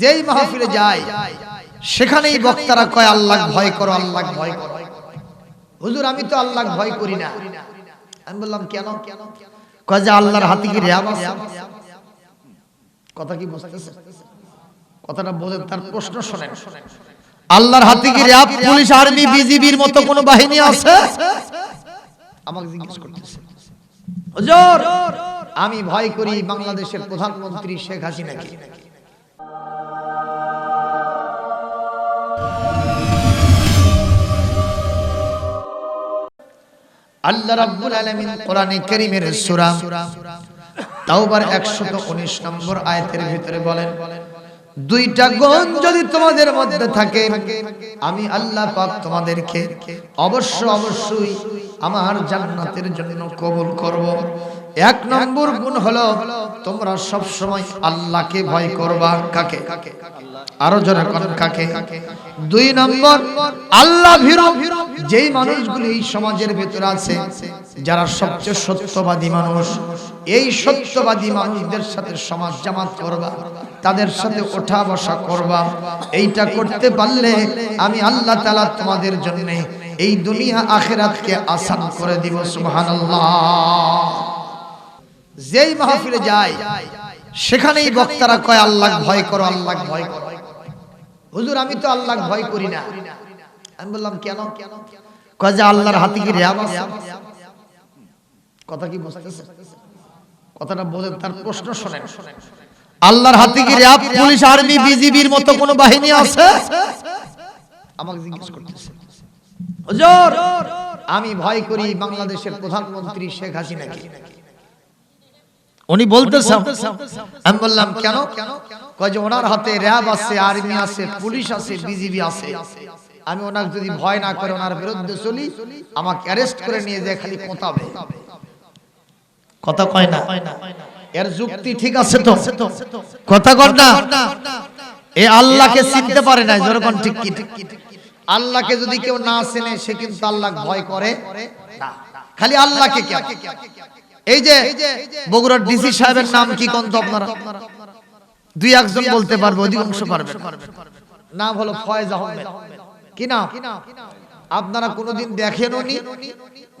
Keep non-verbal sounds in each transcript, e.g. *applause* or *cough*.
যেই মাহফিলে যায়, সেখানেই বক্তারা কয়, আল্লাহ ভয় করো, আল্লাহ ভয় করো। হুজুর, আমি তো আল্লাহ ভয় করি না। আমি বললাম, কেন? কয় যে, আল্লাহর হাতে কি র্যাব আছে? কথা কি বুঝতেছে? কথাটা বোঝেন, তার প্রশ্ন শোনেন। আল্লাহর হাতে কি র্যাব পুলিশ, আর্মি, বিজিবির মতো কোনো বাহিনী আছে? আমাকে জিজ্ঞেস করতেছে। হুজুর, আমি ভয় করি বাংলাদেশের প্রধানমন্ত্রী শেখ হাসিনাকে। আল্লাহ রাব্বুল আলামিন কোরআনে কারীমের সূরা তাওবার 119 নম্বর আয়াতের ভিতরে বলেন, দুইটা গুণ যদি তোমাদের মধ্যে থাকে, আমি আল্লাহ পাক তোমাদেরকে অবশ্য অবশ্যই আমার জান্নাতের জন্য কবুল করব। এক নম্বর গুণ হলো তোমরা সব সময় আল্লাহকে ভয় করবা কাকে? আরও জোরে কোন কাকে? দুই নম্বর, আল্লাহ যেই মানুষগুলি এই সমাজের ভেতরে আছে, যারা সবচেয়ে সত্যবাদী মানুষ, এই সত্যবাদী মানুষদের সাথে সমাজ জামাত করবা, তাদের সাথে ওঠা বসা করবা। এইটা করতে পারলে আমি আল্লাহ তাআলা তোমাদের জন্য এই দুনিয়া আখেরাতকে আসান করে দিব, সুবহানাল্লাহ। যেই মাহফিলে যায়, সেখানেই বক্তারা কয়, আল্লাহ ভয় করো, আল্লাহ ভয় করো। হুজুর, আমি তো আল্লাহ ভয় করি না। আমি বললাম, কেন? কয় যে, আল্লাহর হাতে কি র্যাব আছে? কথা কি বুঝতেছে? কথাটা বোঝেন তার প্রশ্ন শোনেন। আল্লাহর হাতে কি র্যাব, পুলিশ, আর্মি, বিজিবির মতো কোনো বাহিনী আছে? আমাকে জিজ্ঞেস করতেছে। হুজুর, আমি ভয় করি বাংলাদেশের প্রধানমন্ত্রী শেখ হাসিনাকে। উনি বলতেছেন আমি বললাম কেন? কয় যে ওনার হাতে র্যাব আছে আর্মি আছে পুলিশ আছে বিজিবি আছে। আমি ওনাকে যদি ভয় না করে ওনার বিরুদ্ধে চলি আমাকে অ্যারেস্ট করে নিয়ে যায় খালি কোতাবে কথা কয় না। এর যুক্তি ঠিক আছে তো? কথা কর না। এ আল্লাহকে চিনতে পারে না যেরকম ঠিক কি আল্লাহকে যদি কেউ না চেনে সে কিন্তু আল্লাহ ভয় করে। না। খালি আল্লাহকে কেন? এই যে বগুড়ার ডিসি সাহেবের নাম কি কোন তো আপনারা? দুই একজন বলতে পারবে অধিকাংশ পারবে নাম হলো ফয়েজ আহমেদ। কি নাম? আপনারা কোনোদিন দেখেন উনি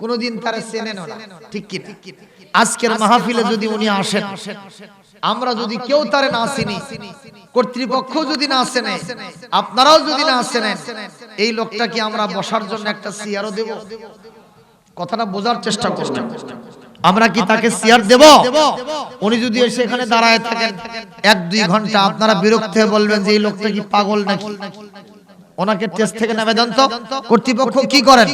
কোনোদিন তারা চেনেন না। ঠিক কি? আজকের মাহফিলে যদি উনি আসেন আমরা যদি কেউ তারে না চিনি কর্তৃপক্ষ যদি না চেনে আপনারাও যদি না চেনেন এই লোকটাকে আমরা বসার জন্য একটা চেয়ারও দেব। কথাটা বোঝার চেষ্টা করব আমরা কি তাকে চেয়ার দেব? উনি যদি এসে এখানে দাঁড়ায় থাকেন এক দুই ঘণ্টা আপনারা বিরক্ত হয়ে বলবেন যে এই লোকটা কি পাগল নাকি? ওনাকে টেস্ট থেকে নেবে দেন তো কর্তৃপক্ষ কি করেন?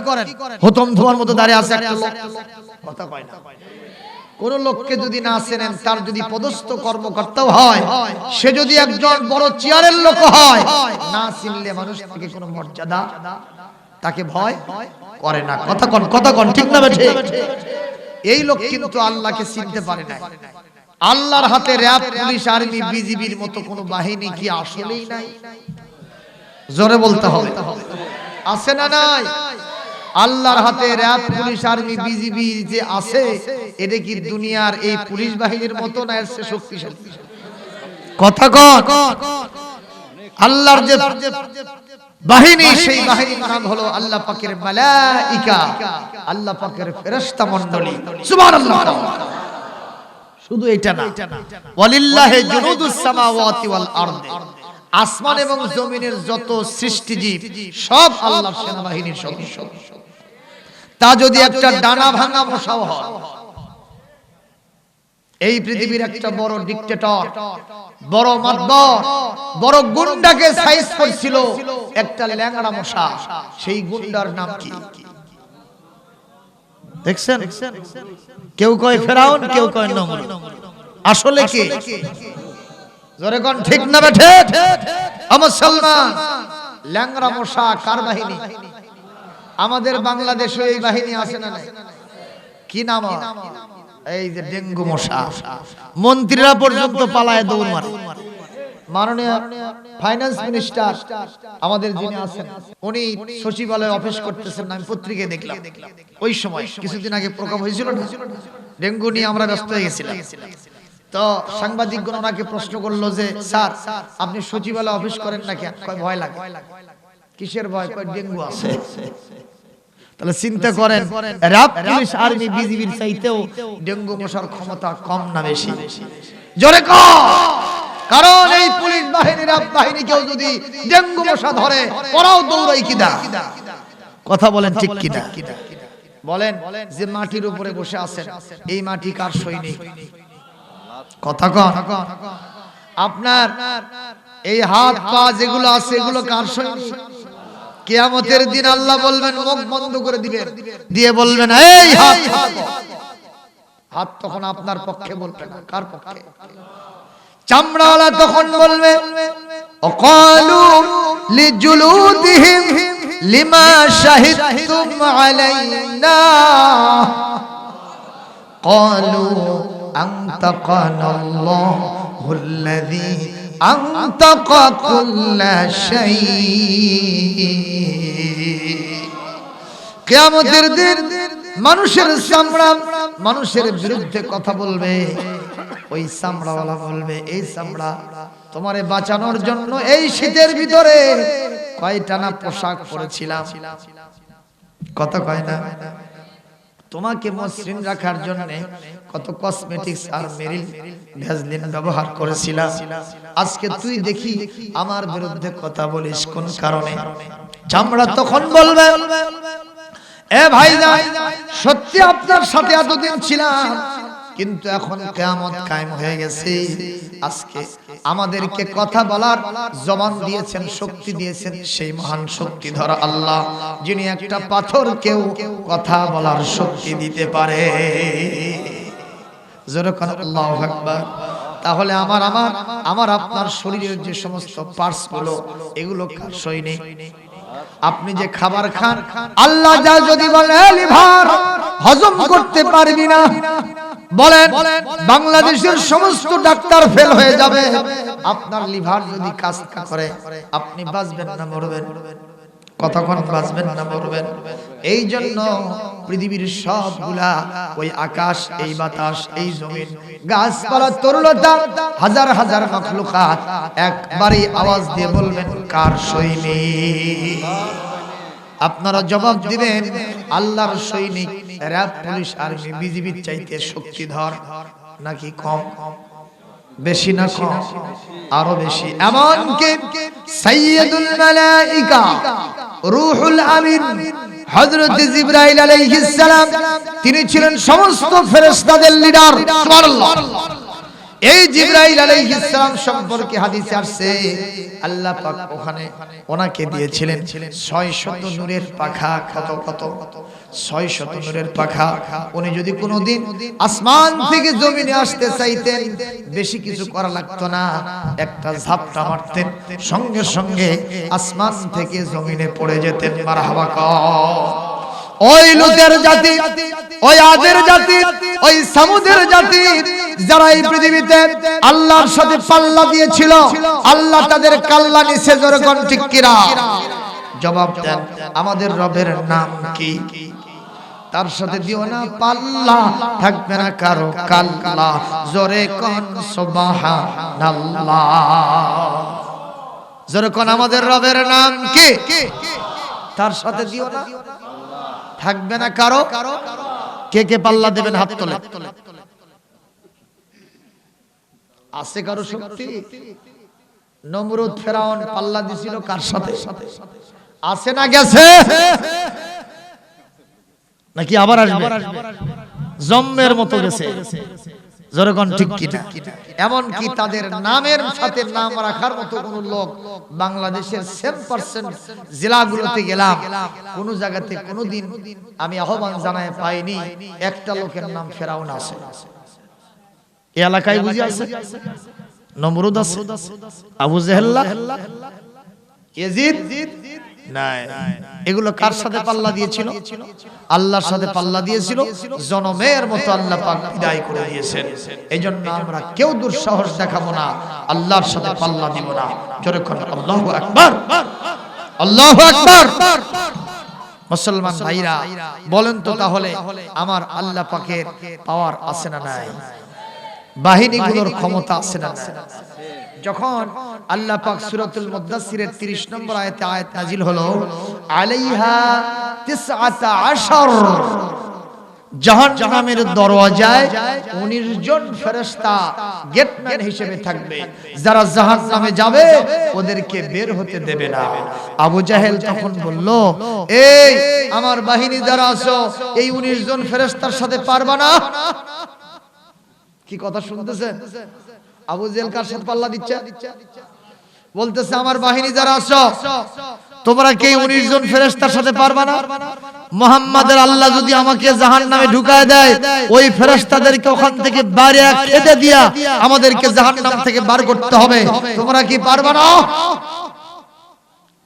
হতম ধোয়ার মতো দাঁড়িয়ে আছে একটা লোক। কথা কয় না। কোন লোককে যদি না চেনেন তার যদি পদস্থ কর্মকর্তাও হয় সে যদি একজন বড় চেয়ারের লোক হয় না চিনলে মানুষ থেকে কোনো মর্যাদা তাকে ভয় করে না। কথা কন কথা কন ঠিক না বেঠে? এই লোক কিন্তু আল্লাহকে চিনতে পারে না আল্লাহর হাতে র্যাব, পুলিশ, আর্মি, বিজিবির মতো কোনো বাহিনী কি আসলেই নাই? জোরে বলতে হবে। আছে না নাই? আল্লাহর হাতে র্যাব, পুলিশ, আর্মি, বিজিবি যে আছে, এটা কি দুনিয়ার এই পুলিশ বাহিনীর মতো না এর চেয়ে শক্তিশালী? কথা কন। আল্লাহর যে বাহিনী সেই বাহিনীর নাম হলো আল্লাহ পাকের মালাইকা আল্লাহ পাকের ফেরেশতা মণ্ডলী। সুবহানাল্লাহ। শুধু এটা না ওয়ালিল্লাহি জুনুদুস সামাওয়াতি ওয়াল আরদ। আসমান এবং জমিনের যত সৃষ্টিজীব সব আল্লাহর সেনাবাহিনীর সদস্য। তা যদি একটা ডানা ভাঙা মশাও হয় এই পৃথিবীর একটা বড় ডিক্টেটর বড় মাতবর বড় গুন্ডাকে সাইজ করছিল একটা ল্যাংড়া মশা। সেই গুন্ডার নাম কি? দেখছেন? কেউ কয় ফেরাউন কেউ কয় নমরুদ। আসলে কি? জোরে কোন ঠিক না বেঠে আমার সালমান ল্যাংড়া মশা কার বাহিনী? আমাদের বাংলাদেশে এই বাহিনী আছে না কি নাম? এই যে ডেঙ্গু মশা। মন্ত্রীরা পর্যন্ত পালায় দৌড় মারে। মাননীয় ফাইন্যান্স মিনিস্টার আমাদের যিনি আছেন উনি সচিবালয়ে অফিস করতেছেন আমি পত্রিকায় দেখলাম। ওই সময় কিছুদিন আগে প্রকোপ হয়েছিল না? ডেঙ্গু নিয়ে আমরা ব্যস্ত হয়ে গেছিলাম তো সাংবাদিকগণ ওনাকে প্রশ্ন করল যে স্যার আপনি সচিবালয় অফিস করেন না কেন? ভয় লাগে। কিসের ভয়? কয় ডেঙ্গু আছে। *laughs* তাহলে চিন্তা করেন র্যাব পুলিশ আর্মি বিজিবির চাইতেও ডেঙ্গু মশার ক্ষমতা কম না বেশি। জোরে কারণ এই পুলিশ বাহিনী র্যাব বাহিনী কেউ যদি ডেঙ্গু মশা ধরে ওরাও দৌড়াই কিনা কথা বলেন ঠিক কিনা বলেন যে মাটির উপরে বসে আছেন এই মাটি কার সৈনিক? কথা কন। আপনার এই হাত পা যেগুলো আছে এগুলো কার সৈনিক? কিয়ামতের দিন আল্লাহ বলবেন মুখ বন্ধ করে দিবেন দিয়ে বলবেন এই হাত থাকো। হাত তখন আপনার পক্ষে বলবে না কার পক্ষে চামড়াওয়ালা তখন বলবে অকালু লিজুলুদিহিম লিমা শাহিদতুম আলাইনা قالوا أنطقنا الله الذي أنطق كل شيء কিয়ামতের দিন মানুষের চামড়া মানুষের বিরুদ্ধে কথা বলবে ওই চামড়াওয়ালা বলবে এই চামড়া তোমারে বাঁচানোর জন্য এই শীতের ভিতরে কয়টা না পোশাক পরেছিলাম কথা কয় না তোমাকে মসৃণ রাখার জন্য কত কসমেটিক্স আর মেরিল ভ্যাজলিন ব্যবহার করেছিলাম। আজকে তুই দেখি আমার বিরুদ্ধে কথা বলিস কোন কারণে? চামড়া তখন বলবে, এ ভাই সত্যি আপনার সাথে এতদিন ছিলাম কিন্তু এখন কেয়ামত কায়েম হয়ে গেছে। আজকে আমাদেরকে কথা বলার জবান দিয়েছেন শক্তি দিয়েছেন সেই মহান শক্তি ধরা আল্লাহ যিনি একটা পাথরকেও কথা বলার শক্তি দিতে পারে। তাহলে আমার আমার আমার আপনার শরীরের যে সমস্ত পার্টসগুলো এগুলো কার সৈনিক আপনি যে খাবার খান আল্লাহ যা যদি বলে লিভার হজম করতে পারবি না। বলেন বাংলাদেশের সমস্ত ডাক্তার ফেল হয়ে যাবে। আপনার লিভার যদি কাজ করে আপনি বাঁচবেন না মরবেন। কতক্ষণ বাঁচবেন না মরবেন? এই জন্য পৃথিবীর সবগুলা ওই আকাশ এই বাতাস এই জমিন গাছপালা তরুলতা হাজার হাজার মখলুকাত। একবারই আওয়াজ দিয়ে বলবেন কার সৈনিক? আপনারা জবাব দিবেন আল্লাহর সৈনিক। র্যাব, পুলিশ, আর্মি, বিজিবির চাইতে শক্তিধর, নাকি কম? বেশি না কম? আরও বেশি। এমনকি সাইয়্যিদুল মালাইকা, রূহুল আমিন, হযরত জিবরাইল আলাইহিস সালাম, তিনি ছিলেন সমস্ত ফেরেশতাদের লিডার সুবহানাল্লাহ। এই জিবরাইল আলাইহিস সালাম সম্পর্কে হাদিসে আসছে আল্লাহ পাক ওখানে ওনাকে দিয়েছিলেন 600 নূরের পাখা কত কত? 600 নূরের পাখা। উনি যদি কোনোদিন আসমান থেকে জমিনে আসতে চাইতেন বেশি কিছু করা লাগতো না। একটা ঝাপটা মারতেন সঙ্গে সঙ্গে আসমান থেকে জমিনে পড়ে যেতেন। মারহাবা কর। ওই লুতের জাতি ওই আদের জাতি ওই সামুদের জাতি যারা এই পৃথিবীতে আল্লাহর সাথে পাল্লা দিয়েছিল আল্লাহ তাদের কাল্লা নিছে ঠিক কিরা। জবাব দেন আমাদের রবের নাম কি? তার সাথে দিও না পাল্লা থাকবে না কারও কাল্লা। জোরে কোন সুবহানাল্লাহ। জোরে কোন আমাদের রবের নাম কি? তার সাথে দিও না। থাকবে না কারও? কে কে পাল্লা দেবেন হাত তোলে? আছে কারও শক্তি? নমরুদ ফেরাউন পাল্লা দিছিল কার সাথে? আছে না গেছে? নাকি আবার আসবে? জম্মের মতো গেছে। জনগণ ঠিক কিনা। এমন কি তাদের নামের সাথে নাম রাখার মতো কোন লোক বাংলাদেশের সেম পার্সেন্ট জেলাগুলোতে গেলাম। কোন জায়গাতে কোনোদিন আমি আহ্বান জানায় পাইনি। একটা লোকের নাম ফেরাউন আছে। এই এলাকায় বুঝি আছে? নমরুদ আছে। আবু জেহেল্লা? নাই। এগুলো কার সাথে পাল্লা দিয়েছিল? আল্লাহর সাথে পাল্লা দিয়েছিল। জনমের মতো আল্লাহ পাক বিদায় করে দিয়েছেন। এই জন্য আমরা কেউ দুঃসাহস দেখাবো না। আল্লাহর সাথে পাল্লা দিব না। জোরে করে আল্লাহু আকবার। আল্লাহু আকবার। মুসলমান ভাইরা বলেন তো তাহলে আমার আল্লাহ পাকের পাওয়ার আছে না নাই? বাহিনীগুলোর ক্ষমতা আছে না। যখন আল্লাহ পাক সূরাতুল মুদ্দাসসিরের 30 নম্বর আয়াতে আয়াত নাজিল হলো, আলাইহা তিসআতা আশার, জাহান্নামের দরওয়াজায় 19 জন ফেরেশতা গেটম্যান হিসেবে থাকবে। যারা জাহান্নামে যাবে, ওদেরকে বের হতে দেবে না। আবু জাহেল তখন বলল, এই আমার বাহিনী যারা আছো, এই 19 জন ফেরেশতার সাথে পারবা না? কি কথা শুনতেছেন? আবু জেল কার সাথে পাল্লা দিচ্ছে? বলতেছে আমার বাহিনী যারা আছো তোমরা কে উনিশ জন ফেরেস্তার সাথে পারবা না? মোহাম্মদের আল্লাহ যদি আমাকে জাহান নামে ঢুকায় দেয় ওই ফেরেস্তাদেরকে ওখান থেকে বাইরে খেতে দিয়া আমাদেরকে জাহান নাম থেকে বার করতে হবে। তোমরা কি পারবা না?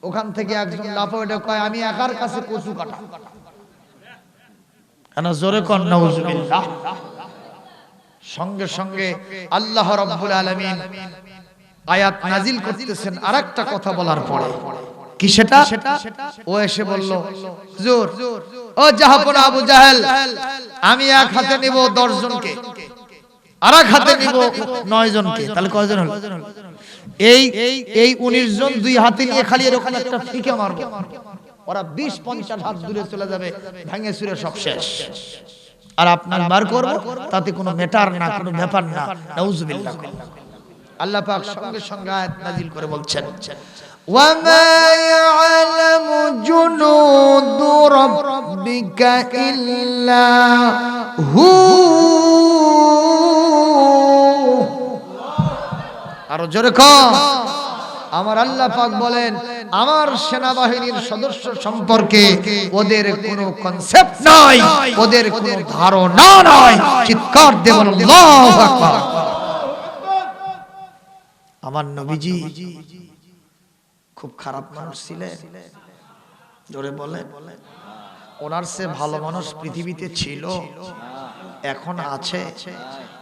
ওখান থেকে একজন লাফো কয় আমি একার কাছে কচু কাটা। কেন? জোরে নাউজুবিল্লাহ। সঙ্গে সঙ্গে আল্লাহ রাব্বুল আলামিন আয়াত নাজিল করতেছেন আরেকটা কথা বলার পরে। কি সেটা? ও এসে বলল, হুজুর, ও জাহাপনা আবু জাহেল, আমি এক হাতে নিব 10 জনকে আর এক হাতে নিব 9 জনকে তাহলে কয়জন হলো? এই এই 19 জন দুই হাতে নিয়ে খালি এরকম একটা ফিকে মারবো। ওরা 20 50 হাত দূরে চলে যাবে, ভাঙে চুরে সব শেষ। আর আপনার বার করব তাতে কোনো ম্যাটার না কোনো ব্যাপার না নাউজুবিল্লাহ আল্লাহ পাক সঙ্গে সঙ্গে আয়াত নাজিল করে বলছেন وما يعلم جنود ربك إلا هو আরো জোরে কম আমার আল্লাহ পাক বলেন, আমার সেনাবাহিনীর সদস্য সম্পর্কে ওদের কোনো কনসেপ্ট নাই, ওদের কোনো ধারণা নাই। চিৎকার দেবেন আল্লাহু আকবার। আমার নবীজি খুব খারাপ মানুষ ছিলেন। জোরে বলে, ওনার সে ভালো মানুষ পৃথিবীতে ছিল, এখন আছে,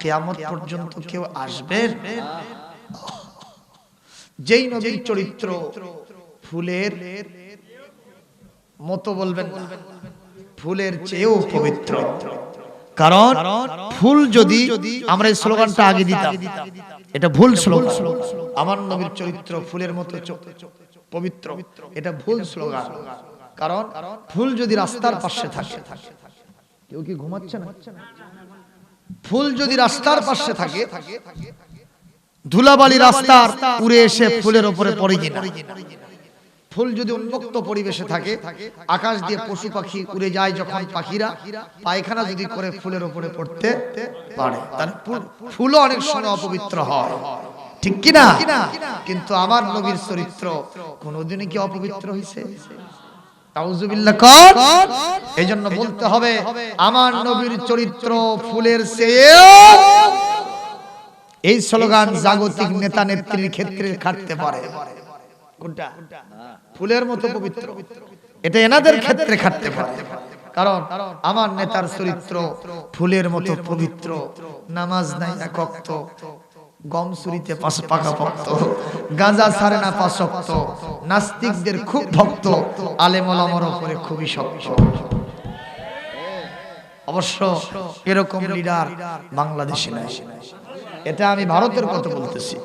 কেয়ামত পর্যন্ত কেউ আসবেন যেই নবীর চরিত্র ফুলের মতো বলবেন ফুলের চেয়েও পবিত্র। কারণ ফুল যদি আমরা এই স্লোগানটা আগে দিতাম এটা ভুল স্লোগান। আমার নবীর চরিত্র ফুলের মতো পবিত্র এটা ভুল স্লোগান। কারণ ফুল যদি রাস্তার পাশে থাকে কেউ কি ঘুমাচ্ছে না? ফুল যদি রাস্তার পাশে থাকে ধুলাবালি রাস্তার উড়ে এসে ফুলের উপরে পড়ে কিনা। ফুল যদি উন্মুক্ত পরিবেশে থাকে, আকাশ দিয়ে পশু পাখি উড়ে যায় যখন পাখিরা, পায়খানা যদি করে ফুলের উপরে পড়তে পারে। ফুল- ফুলও অনেক সময় অপবিত্র হয়। ঠিক কি না? কিন্তু আমার নবীর চরিত্র কোনোদিনই কি অপবিত্র হয়েছে জন্য বলতে হবে, আমার নবীর চরিত্র ফুলের চেয়েও এই স্লোগান জাগতিক নেতা নেত্রীর ক্ষেত্রে খাটতে পারে। কোনটা? ফুলের মতো পবিত্র। এটা এনাদের ক্ষেত্রে খাটতে পারে। কারণ আমার নেতার চরিত্র ফুলের মতো পবিত্র। নামাজ নাই এক গম চুরিতে পাকা ভক্ত। গাঁজা ছাড়ে না পাশক্ত নাস্তিকদের খুব ভক্ত। আলেমলামর উপরে খুবই শক্ত। অবশ্য এরকম লিডার বাংলাদেশে নাই। এটা আমি ভারতের কথা বলতেছি।